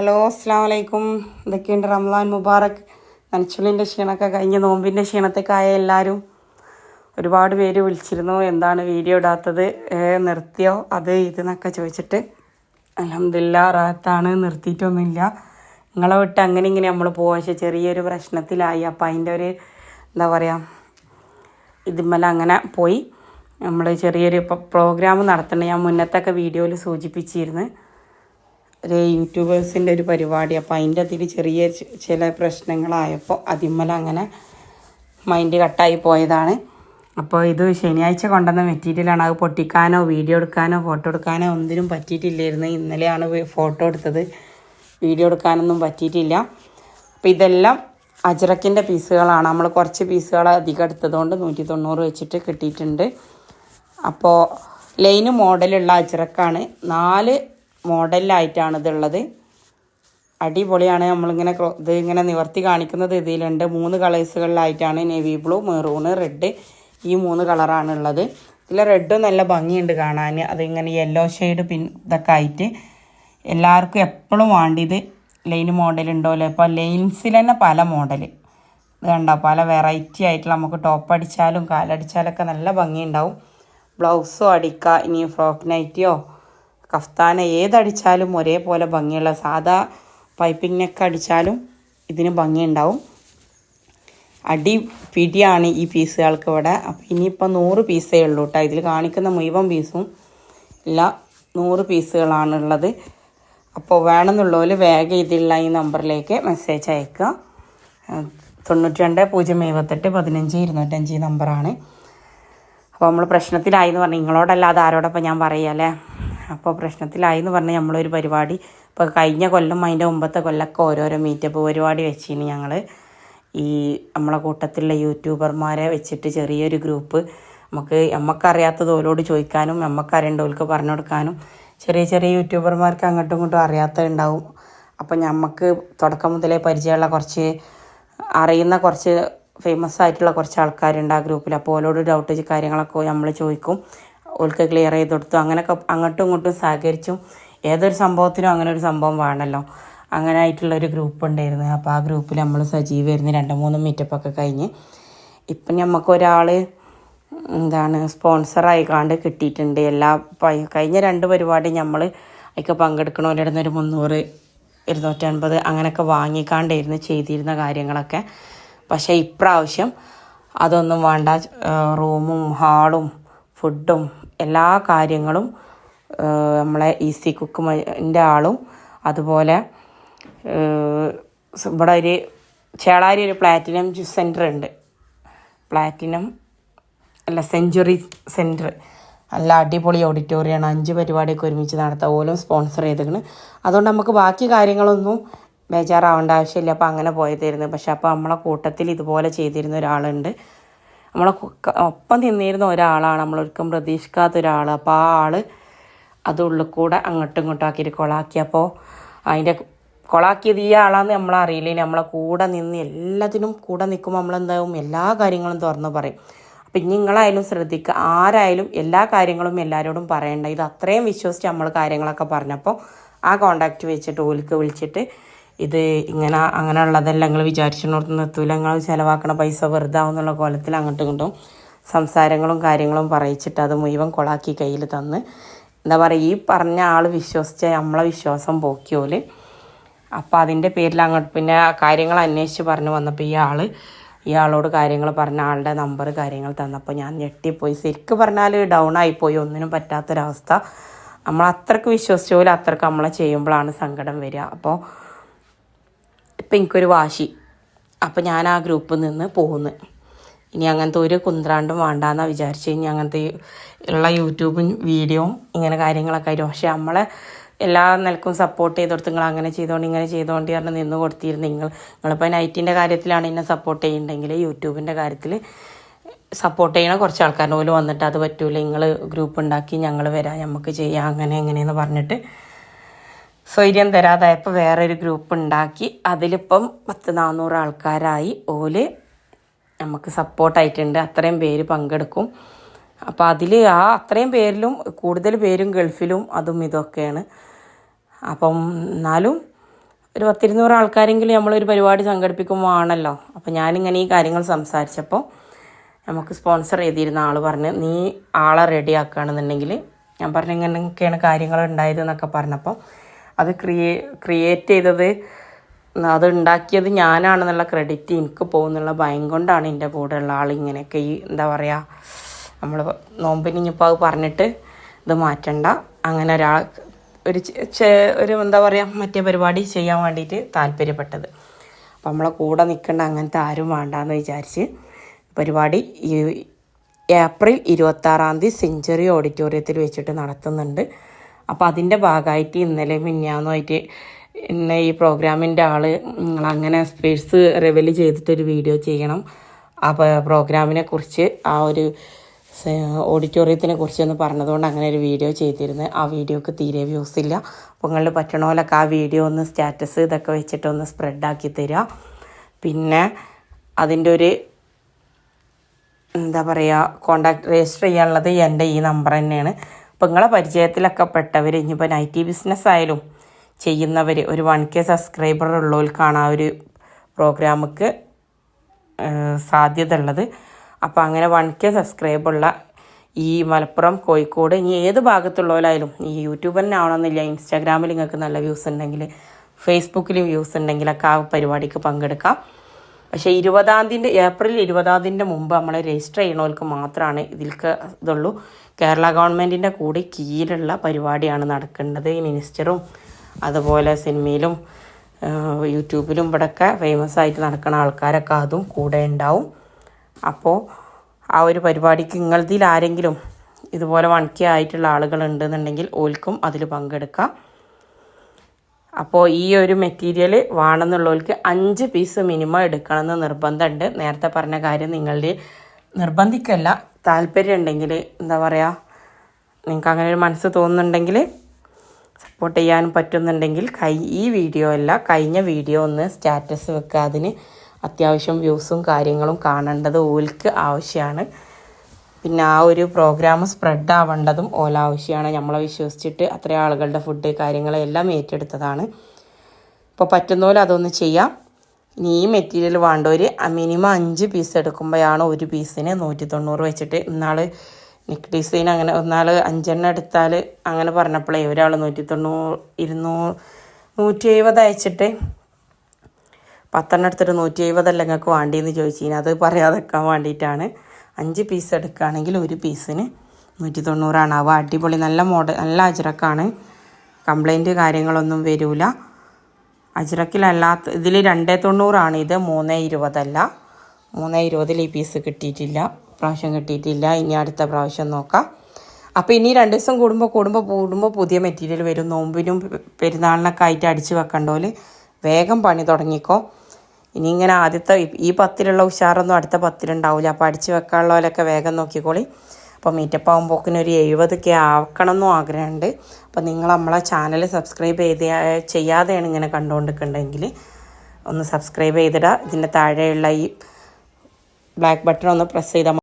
Hello അസ്സാം വലൈക്കും ഇതൊക്കെയുണ്ട് റംസാൻ മുബാറക്. നനച്ചുള്ളിന്റെ ക്ഷീണമൊക്കെ കഴിഞ്ഞ് നോമ്പിന്റെ ക്ഷീണത്തേക്കായ എല്ലാവരും ഒരുപാട് പേര് വിളിച്ചിരുന്നു. എന്താണ് വീഡിയോ ഇടാത്തത്? നിർത്തിയോ? അത് ഇതെന്നൊക്കെ ചോദിച്ചിട്ട്. അലഹമില്ല റാത്താണ് നിർത്തിയിട്ടൊന്നുമില്ല. നിങ്ങളെ വിട്ട് അങ്ങനെ ഇങ്ങനെ നമ്മൾ പോകാം പക്ഷേ ചെറിയൊരു പ്രശ്നത്തിലായി. അപ്പം അതിന്റെ ഒരു എന്താ പറയുക ഇതുമ്മല അങ്ങനെ പോയി. നമ്മൾ ചെറിയൊരു പ്രോഗ്രാം നടത്തണം ഞാൻ മുന്നത്തൊക്കെ വീഡിയോയിൽ സൂചിപ്പിച്ചിരുന്നു. ഒരു യൂട്യൂബേഴ്സിന്റെ ഒരു പരിപാടി. അപ്പോൾ അതിന്റെ അതിൽ ചെറിയ ചില പ്രശ്നങ്ങളായപ്പോൾ അതിമ്മല അങ്ങനെ മൈൻഡ് കട്ടായി പോയതാണ്. അപ്പോൾ ഇത് ശനിയാഴ്ച കൊണ്ടുവന്ന മെറ്റീരിയലാണ് അത് പൊട്ടിക്കാനോ വീഡിയോ എടുക്കാനോ ഫോട്ടോ എടുക്കാനോ ഒന്നിനും പറ്റിയിട്ടില്ലായിരുന്നു. ഇന്നലെയാണ് ഫോട്ടോ എടുത്തത്. വീഡിയോ എടുക്കാനൊന്നും പറ്റിയിട്ടില്ല. അപ്പോൾ ഇതെല്ലാം അജ്രക്കിന്റെ പീസുകളാണ്. നമ്മൾ കുറച്ച് പീസുകൾ അധികം എടുത്തതുകൊണ്ട് നൂറ്റി തൊണ്ണൂറ് വെച്ചിട്ട് കിട്ടിയിട്ടുണ്ട്. അപ്പോൾ ലൈന് മോഡലുള്ള അജ്രക്കാണ്. നാല് മോഡലിലായിട്ടാണ് ഇതുള്ളത്. അടിപൊളിയാണ്. നമ്മളിങ്ങനെ ഇത് ഇങ്ങനെ നിവർത്തി കാണിക്കുന്നത് ഇതിലുണ്ട് മൂന്ന് കളേഴ്സുകളിലായിട്ടാണ്. നേവി ബ്ലൂ മെറൂണ് റെഡ് ഈ മൂന്ന് കളറാണ് ഉള്ളത്. ഇതിൽ റെഡും നല്ല ഭംഗിയുണ്ട് കാണാൻ. അതിങ്ങനെ യെല്ലോ ഷെയ്ഡ് പിൻ ഇതൊക്കെ ആയിട്ട് എല്ലാവർക്കും എപ്പോഴും വേണ്ടിയത് ലൈൻ മോഡൽ ഉണ്ടല്ലോ ഇപ്പോൾ ലൈൻസിൽ തന്നെ പല മോഡൽ ഇത് കണ്ടോ? പല വെറൈറ്റി ആയിട്ടുള്ള നമുക്ക് ടോപ്പ് അടിച്ചാലും കാലടിച്ചാലൊക്കെ നല്ല ഭംഗിയുണ്ടാവും. ബ്ലൗസോ അടിക്കുക ഇനി ഫ്രോക്ക് നൈറ്റിയോ കഫ്താന ഏതടിച്ചാലും ഒരേപോലെ ഭംഗിയുള്ള സാധാ പൈപ്പിംഗ് നെക്ക് അടിച്ചാലും ഇതിന് ഭംഗിയുണ്ടാവും. അടി പിടിയാണ് ഈ പീസുകൾക്ക് ഇവിടെ. അപ്പം ഇനിയിപ്പോൾ നൂറ് പീസേ ഉള്ളൂ കേട്ടോ ഇതിൽ കാണിക്കുന്ന മുഴുവൻ പീസും ഇല്ല നൂറ് പീസുകളാണുള്ളത് അപ്പോൾ വേണമെന്നുള്ളവർ വേഗം ഇതിലുള്ള ഈ നമ്പറിലേക്ക് മെസ്സേജ് അയക്കുക. തൊണ്ണൂറ്റി രണ്ട് പൂജ്യം എഴുപത്തെട്ട് പതിനഞ്ച് ഇരുന്നൂറ്റഞ്ച് നമ്പറാണ്. അപ്പോൾ നമ്മൾ പ്രശ്നത്തിലായി എന്ന് പറഞ്ഞാൽ നിങ്ങളോടല്ലാതെ ആരോടൊപ്പം ഞാൻ പറയാല്ലേ അപ്പോൾ പ്രശ്നത്തിലായി എന്ന് പറഞ്ഞാൽ നമ്മളൊരു പരിപാടി. ഇപ്പോൾ കഴിഞ്ഞ കൊല്ലം അതിന്റെ മുമ്പത്തെ കൊല്ലമൊക്കെ ഓരോരോ മീറ്റപ്പ് പരിപാടി വെച്ചിന് ഞങ്ങൾ ഈ നമ്മളെ കൂട്ടത്തിലുള്ള യൂട്യൂബർമാരെ വെച്ചിട്ട് ചെറിയൊരു ഗ്രൂപ്പ് നമുക്ക് നമുക്കറിയാത്തത് ഓരോട് ചോദിക്കാനും നമുക്കറിയേണ്ടവർക്ക് പറഞ്ഞു കൊടുക്കാനും ചെറിയ ചെറിയ യൂട്യൂബർമാർക്ക് അങ്ങോട്ടും ഇങ്ങോട്ടും അറിയാത്തതുണ്ടാവും അപ്പോൾ നമുക്ക് തുടക്കം മുതലേ പരിചയമുള്ള കുറച്ച് അറിയുന്ന കുറച്ച് ഫേമസ് ആയിട്ടുള്ള കുറച്ച് ആൾക്കാരുണ്ട് ആ ഗ്രൂപ്പിൽ അപ്പോൾ ഓരോട് ഡൗട്ട് കാര്യങ്ങളൊക്കെ നമ്മൾ ചോദിക്കും. ഓൾക്ക് ക്ലിയർ ചെയ്ത് കൊടുത്തു. അങ്ങനെയൊക്കെ അങ്ങോട്ടും ഇങ്ങോട്ടും സഹകരിച്ചും ഏതൊരു സംഭവത്തിനും അങ്ങനെ ഒരു സംഭവം വേണമല്ലോ അങ്ങനെ ആയിട്ടുള്ളൊരു ഗ്രൂപ്പ് ഉണ്ടായിരുന്നു. അപ്പോൾ ആ ഗ്രൂപ്പിൽ നമ്മൾ സജീവായിരുന്നു രണ്ട് മൂന്ന് മീറ്റപ്പൊക്കെ കഴിഞ്ഞ്. ഇപ്പം നമുക്ക് എന്താണ് സ്പോൺസറായി കാണ്ട് കിട്ടിയിട്ടുണ്ട്. എല്ലാ കഴിഞ്ഞ രണ്ട് പരിപാടി നമ്മൾ അതിൽ പങ്കെടുക്കണവരുടെ ഒരു മുന്നൂറ് ഇരുന്നൂറ്റൻപത് അങ്ങനെയൊക്കെ വാങ്ങിക്കാണ്ടായിരുന്നു ചെയ്തിരുന്ന കാര്യങ്ങളൊക്കെ. പക്ഷേ ഇപ്രാവശ്യം അതൊന്നും വേണ്ട റൂമും ഹാളും ഫുഡും എല്ലാ കാര്യങ്ങളും നമ്മളെ ഈസി കുക്കുമിന്റെ ആളും അതുപോലെ ഇവിടെ ഒരു ചേളാരി ഒരു പ്ലാറ്റിനം സെന്റർ ഉണ്ട്. പ്ലാറ്റിനം അല്ല സെഞ്ചുറി സെന്റർ നല്ല അടിപൊളി ഓഡിറ്റോറിയമാണ് അഞ്ച് പരിപാടിയൊക്കെ ഒരുമിച്ച് നടത്താം ഓലും സ്പോൺസർ ചെയ്തിരിക്കുന്നത് അതുകൊണ്ട് നമുക്ക് ബാക്കി കാര്യങ്ങളൊന്നും ബേജാറാവേണ്ട ആവശ്യമില്ല. അപ്പോൾ അങ്ങനെ പോയതായിരുന്നു. പക്ഷെ അപ്പോൾ നമ്മളെ കൂട്ടത്തിൽ ഇതുപോലെ ചെയ്തിരുന്ന ഒരാളുണ്ട്. നമ്മളെ ഒപ്പം നിന്നിരുന്ന ഒരാളാണ്. നമ്മളൊരിക്കലും പ്രതീക്ഷിക്കാത്ത ഒരാൾ അപ്പോൾ ആ ആൾ അത് കൂടെ അങ്ങോട്ടും ഇങ്ങോട്ടും ആക്കിയിട്ട് കൊളാക്കിയപ്പോൾ അതിന്റെ കൊളാക്കിയത് ഈ ആളാന്ന് നമ്മളറിയില്ലേ നമ്മളെ കൂടെ നിന്ന് എല്ലാത്തിനും കൂടെ നിൽക്കുമ്പോൾ നമ്മളെന്താവും? എല്ലാ കാര്യങ്ങളും തുറന്ന് പറയും. അപ്പം ഇനി നിങ്ങളായാലും ശ്രദ്ധിക്കുക ആരായാലും എല്ലാ കാര്യങ്ങളും എല്ലാവരോടും പറയണ്ട. ഇത് അത്രയും വിശ്വസിച്ച് നമ്മൾ കാര്യങ്ങളൊക്കെ പറഞ്ഞപ്പോൾ ആ കോണ്ടാക്റ്റ് വെച്ചിട്ട് ഓലിക്ക് വിളിച്ചിട്ട് ഇത് ഇങ്ങനെ അങ്ങനെയുള്ളതെല്ലാം നിങ്ങൾ വിചാരിച്ചിടത്ത് എത്തൂല നിങ്ങൾ ചിലവാക്കണ പൈസ വെറുതെ ആവുന്നുള്ള കോലത്തിൽ അങ്ങോട്ടും ഇങ്ങോട്ടും സംസാരങ്ങളും കാര്യങ്ങളും പറയിച്ചിട്ട് അത് മുഴുവൻ കൊളാക്കി കയ്യിൽ തന്ന്. എന്താ പറയുക ഈ പറഞ്ഞ ആൾ വിശ്വസിച്ച നമ്മളെ വിശ്വാസം പോക്കിയോൽ. അപ്പോൾ അതിന്റെ പേരിൽ അങ്ങോട്ട് പിന്നെ കാര്യങ്ങൾ അന്വേഷിച്ച് പറഞ്ഞു വന്നപ്പോൾ ഈ ആൾ ഇയാളോട് കാര്യങ്ങൾ പറഞ്ഞ ആളുടെ നമ്പർ കാര്യങ്ങൾ തന്നപ്പോൾ ഞാൻ ഞെട്ടിപ്പോയി. ശരിക്കും പറഞ്ഞാൽ ഡൗൺ ആയിപ്പോയി. ഒന്നിനും പറ്റാത്തൊരവസ്ഥ. നമ്മൾ അത്രയ്ക്ക് വിശ്വസിച്ച പോലെ അത്രയ്ക്ക് നമ്മളെ ചെയ്യുമ്പോഴാണ് സങ്കടം വരിക. അപ്പോൾ ഇപ്പം എനിക്കൊരു വാശി. അപ്പം ഞാൻ ആ ഗ്രൂപ്പിൽ നിന്ന് പോകുന്നു ഇനി അങ്ങനത്തെ ഒരു കുന്ത്രാണ്ടും വേണ്ടാന്നാണ് വിചാരിച്ചു ഇനി അങ്ങനത്തെ ഉള്ള യൂട്യൂബും വീഡിയോയും ഇങ്ങനെ കാര്യങ്ങളൊക്കെ ആയിരുന്നു. പക്ഷേ നമ്മളെ എല്ലാ നിലക്കും സപ്പോർട്ട് ചെയ്ത് കൊടുത്ത് നിങ്ങൾ അങ്ങനെ ചെയ്തുകൊണ്ട് ഇങ്ങനെ ചെയ്തുകൊണ്ട് പറഞ്ഞ് നിന്ന് കൊടുത്തിരുന്നു നിങ്ങൾ നിങ്ങളിപ്പോൾ നൈറ്റിന്റെ കാര്യത്തിലാണ് എന്നെ സപ്പോർട്ട് ചെയ്യുന്നുണ്ടെങ്കിൽ യൂട്യൂബിന്റെ കാര്യത്തിൽ സപ്പോർട്ട് ചെയ്യണ കുറച്ച് ആൾക്കാരുടെ പോലും വന്നിട്ട് അത് പറ്റൂല. നിങ്ങൾ ഗ്രൂപ്പ് ഉണ്ടാക്കി ഞങ്ങൾ വരാം നമുക്ക് ചെയ്യാം അങ്ങനെ എങ്ങനെയെന്ന് പറഞ്ഞിട്ട് സ്വൈര്യം തരാതായപ്പോൾ വേറൊരു ഗ്രൂപ്പ് ഉണ്ടാക്കി. അതിലിപ്പം പത്ത് നാനൂറ് ആൾക്കാരായി. ഓൽ നമുക്ക് സപ്പോർട്ടായിട്ടുണ്ട് അത്രയും പേര് പങ്കെടുക്കും. അപ്പോൾ അതിൽ ആ അത്രയും പേരിലും കൂടുതൽ പേരും ഗൾഫിലും അതും ഇതൊക്കെയാണ്. അപ്പം എന്നാലും ഒരു പത്തിരുന്നൂറ് ആൾക്കാരെങ്കിലും നമ്മളൊരു പരിപാടി സംഘടിപ്പിക്കുമ്പോഴാണല്ലോ. അപ്പം അപ്പോൾ ഞാനിങ്ങനെ ഈ കാര്യങ്ങൾ സംസാരിച്ചപ്പോൾ നമുക്ക് സ്പോൺസർ ചെയ്തിരുന്ന ആൾ പറഞ്ഞ് നീ ആളെ റെഡി ആക്കുകയാണെന്നുണ്ടെങ്കിൽ ഞാൻ പറഞ്ഞു ഇങ്ങനെയൊക്കെയാണ് കാര്യങ്ങൾ ഉണ്ടായതെന്നൊക്കെ പറഞ്ഞപ്പോൾ അത് ക്രിയേ ക്രിയേറ്റ് ചെയ്തത് അത് ഉണ്ടാക്കിയത് ഞാനാണെന്നുള്ള ക്രെഡിറ്റ് എനിക്ക് പോകുന്നുള്ള ഭയം കൊണ്ടാണ് എന്റെ കൂടെയുള്ള ആൾ ഇങ്ങനെയൊക്കെ ഈ എന്താ പറയുക നമ്മൾ നോമ്പിന് ഇനിയിപ്പോൾ അത് പറഞ്ഞിട്ട് ഇത് മാറ്റണ്ട. അങ്ങനെ ഒരാൾ ഒരു ഒരു എന്താ പറയുക മറ്റേ പരിപാടി ചെയ്യാൻ വേണ്ടിയിട്ട് താല്പര്യപ്പെട്ടത്. അപ്പം നമ്മളെ കൂടെ നിൽക്കേണ്ട അങ്ങനത്തെ ആരും വേണ്ടാന്ന് വിചാരിച്ച് പരിപാടി ഈ ഏപ്രിൽ ഇരുപത്താറാം തീയതി സെഞ്ചുറി ഓഡിറ്റോറിയത്തിൽ വെച്ചിട്ട് നടത്തുന്നുണ്ട്. അപ്പോൾ അതിന്റെ ഭാഗമായിട്ട് ഇന്നലെ മിന്നാന്നുമായിട്ട് എന്നെ ഈ പ്രോഗ്രാമിന്റെ ആൾ അങ്ങനെ സ്പേസ് റിവൽ ചെയ്തിട്ടൊരു വീഡിയോ ചെയ്യണം. അപ്പോൾ പ്രോഗ്രാമിനെ കുറിച്ച് ആ ഒരു ഓഡിറ്റോറിയത്തിനെ കുറിച്ചൊന്ന് പറഞ്ഞതുകൊണ്ട് അങ്ങനെ ഒരു വീഡിയോ ചെയ്തിരുന്നു. ആ വീഡിയോക്ക് തീരെ വ്യൂസ് ഇല്ല. അപ്പോൾ നിങ്ങളുടെ പറ്റണ പോലൊക്കെ ആ വീഡിയോ ഒന്ന് സ്റ്റാറ്റസ് ഇതൊക്കെ വെച്ചിട്ടൊന്ന് സ്പ്രെഡാക്കി തരിക പിന്നെ അതിന്റെ ഒരു എന്താ പറയുക കോണ്ടാക്ട് രജിസ്റ്റർ ചെയ്യാനുള്ളത് എന്റെ ഈ നമ്പർ തന്നെയാണ്. അപ്പോൾ നിങ്ങളെ പരിചയത്തിലൊക്കെ പെട്ടവർ ഇനിയിപ്പോൾ നൈറ്റി ബിസിനസ് ആയാലും ചെയ്യുന്നവർ ഒരു വൺ കെ സബ്സ്ക്രൈബർ ഉള്ളവർക്കാണ് ആ ഒരു പ്രോഗ്രാമുക്ക് സാധ്യത ഉള്ളത് അപ്പോൾ അങ്ങനെ വൺ കെ സബ്സ്ക്രൈബുള്ള ഈ മലപ്പുറം കോഴിക്കോട് ഇനി ഏത് ഭാഗത്തുള്ളവരായാലും ഈ യൂട്യൂബ് തന്നെ ആവണമെന്നില്ല ഇൻസ്റ്റാഗ്രാമിൽ നിങ്ങൾക്ക് നല്ല വ്യൂസ് ഉണ്ടെങ്കിൽ ഫേസ്ബുക്കിൽ വ്യൂസ് ഉണ്ടെങ്കിലൊക്കെ ആ പരിപാടിക്ക് പങ്കെടുക്കാം. പക്ഷേ ഇരുപതാം തീയതി ഏപ്രിൽ ഇരുപതാം തീയതിന്റെ മുമ്പ് നമ്മൾ രജിസ്റ്റർ ചെയ്യണവർക്ക് മാത്രമാണ് ഇതിൽക്ക് ഇതുള്ളൂ. കേരള ഗവൺമെന്റിന്റെ കൂടി കീഴിലുള്ള പരിപാടിയാണ് നടക്കേണ്ടത്. ഈ മിനിസ്റ്ററും അതുപോലെ സിനിമയിലും യൂട്യൂബിലും ഇവിടെയൊക്കെ ഫേമസ് ആയിട്ട് നടക്കുന്ന ആൾക്കാരൊക്കെ അതും കൂടെ ഉണ്ടാവും. അപ്പോൾ ആ ഒരു പരിപാടിക്ക് നിങ്ങളതിൽ ആരെങ്കിലും ഇതുപോലെ വൺകെ ആയിട്ടുള്ള ആളുകളുണ്ടെന്നുണ്ടെങ്കിൽ ഓൽക്കും അതിൽ പങ്കെടുക്കാം. അപ്പോൾ ഈ ഒരു മെറ്റീരിയൽ വേണമെന്നുള്ളവർക്ക് അഞ്ച് പീസ് മിനിമം എടുക്കണമെന്ന് നിർബന്ധമുണ്ട്. നേരത്തെ പറഞ്ഞ കാര്യം നിങ്ങളുടെ നിർബന്ധിക്കല്ല. താല്പര്യം ഉണ്ടെങ്കിൽ എന്താ പറയുക നിങ്ങൾക്ക് അങ്ങനെ ഒരു മനസ്സ് തോന്നുന്നുണ്ടെങ്കിൽ സപ്പോർട്ട് ചെയ്യാൻ പറ്റുന്നുണ്ടെങ്കിൽ കൈ ഈ വീഡിയോ അല്ല കഴിഞ്ഞ വീഡിയോ ഒന്ന് സ്റ്റാറ്റസ് വെക്കുക അതിന് അത്യാവശ്യം വ്യൂസും കാര്യങ്ങളും കാണേണ്ടത് ഓൽക്ക് ആവശ്യമാണ്. പിന്നെ ആ ഒരു പ്രോഗ്രാം സ്പ്രെഡ് ആവേണ്ടതും ഓല ആവശ്യമാണ്. നമ്മളെ വിശ്വസിച്ചിട്ട് അത്രയും ആളുകളുടെ ഫുഡ് കാര്യങ്ങളെല്ലാം ഏറ്റെടുത്തതാണ്. ഇപ്പോൾ പറ്റുന്ന പോലെ അതൊന്ന് ചെയ്യാം. ഇനി ഈ മെറ്റീരിയൽ വേണ്ടവർ മിനിമം അഞ്ച് പീസ് എടുക്കുമ്പോഴാണ് ഒരു പീസിന് നൂറ്റി തൊണ്ണൂറ് വെച്ചിട്ട് ഇന്നാൾ നിക്ക് ഡിസൈൻ അങ്ങനെ ഒന്നാൾ അഞ്ചെണ്ണം എടുത്താൽ അങ്ങനെ പറഞ്ഞപ്പോഴേ ഒരാൾ നൂറ്റി തൊണ്ണൂറ് ഇരുന്നൂറ് നൂറ്റി എഴുപത് അയച്ചിട്ട് പത്തെണ്ണം എടുത്തിട്ട് നൂറ്റി എഴുപതല്ല നിങ്ങൾക്ക് വേണ്ടിയെന്ന് ചോദിച്ചിന്. അത് പറയാതെക്കാൻ വേണ്ടിയിട്ടാണ്. അഞ്ച് പീസ് എടുക്കുകയാണെങ്കിൽ ഒരു പീസിന് നൂറ്റി തൊണ്ണൂറാണ് അവ അടിപൊളി നല്ല മോഡൽ നല്ല അജ്രക്കാണ്. കംപ്ലൈന്റ് കാര്യങ്ങളൊന്നും വരില്ല അജ്രക്കിലല്ലാത്ത ഇതിൽ രണ്ടേ തൊണ്ണൂറാണ്. ഇത് മൂന്നേ ഇരുപതല്ല. മൂന്നേ ഇരുപതിൽ ഈ പീസ് കിട്ടിയിട്ടില്ല. പ്രാവശ്യം കിട്ടിയിട്ടില്ല. ഇനി അടുത്ത പ്രാവശ്യം നോക്കാം. അപ്പോൾ ഇനി രണ്ട് ദിവസം കൂടുമ്പോൾ കൂടുമ്പോൾ കൂടുമ്പോൾ പുതിയ മെറ്റീരിയൽ വരും. നോമ്പിനും പെരുന്നാളിനൊക്കെ ആയിട്ട് അടിച്ച് വെക്കണ്ടോൽ വേഗം പണി തുടങ്ങിക്കോ. ഇനി ഇങ്ങനെ ആദ്യത്തെ ഈ- പത്തിലുള്ള ഉഷാറൊന്നും അടുത്ത പത്തിലുണ്ടാവില്ല അപ്പോൾ അടിച്ച് വെക്കാനുള്ളവരൊക്കെ വേഗം നോക്കിക്കോളി. അപ്പോൾ മീറ്റപ്പ് ആകുമ്പോക്കിന് ഒരു എഴുപതൊക്കെ ആക്കണം എന്നും ആഗ്രഹമുണ്ട്. അപ്പോൾ നിങ്ങൾ നമ്മളെ ചാനൽ സബ്സ്ക്രൈബ് ചെയ്ത് ചെയ്യാതെയാണ് ഇങ്ങനെ കണ്ടുകൊണ്ടിരിക്കുന്നുണ്ടെങ്കിൽ ഒന്ന് സബ്സ്ക്രൈബ് ചെയ്തിടുക. ഇതിന്റെ താഴെയുള്ള ഈ ബ്ലാക്ക് ബട്ടൺ ഒന്ന് പ്രസ് ചെയ്താൽ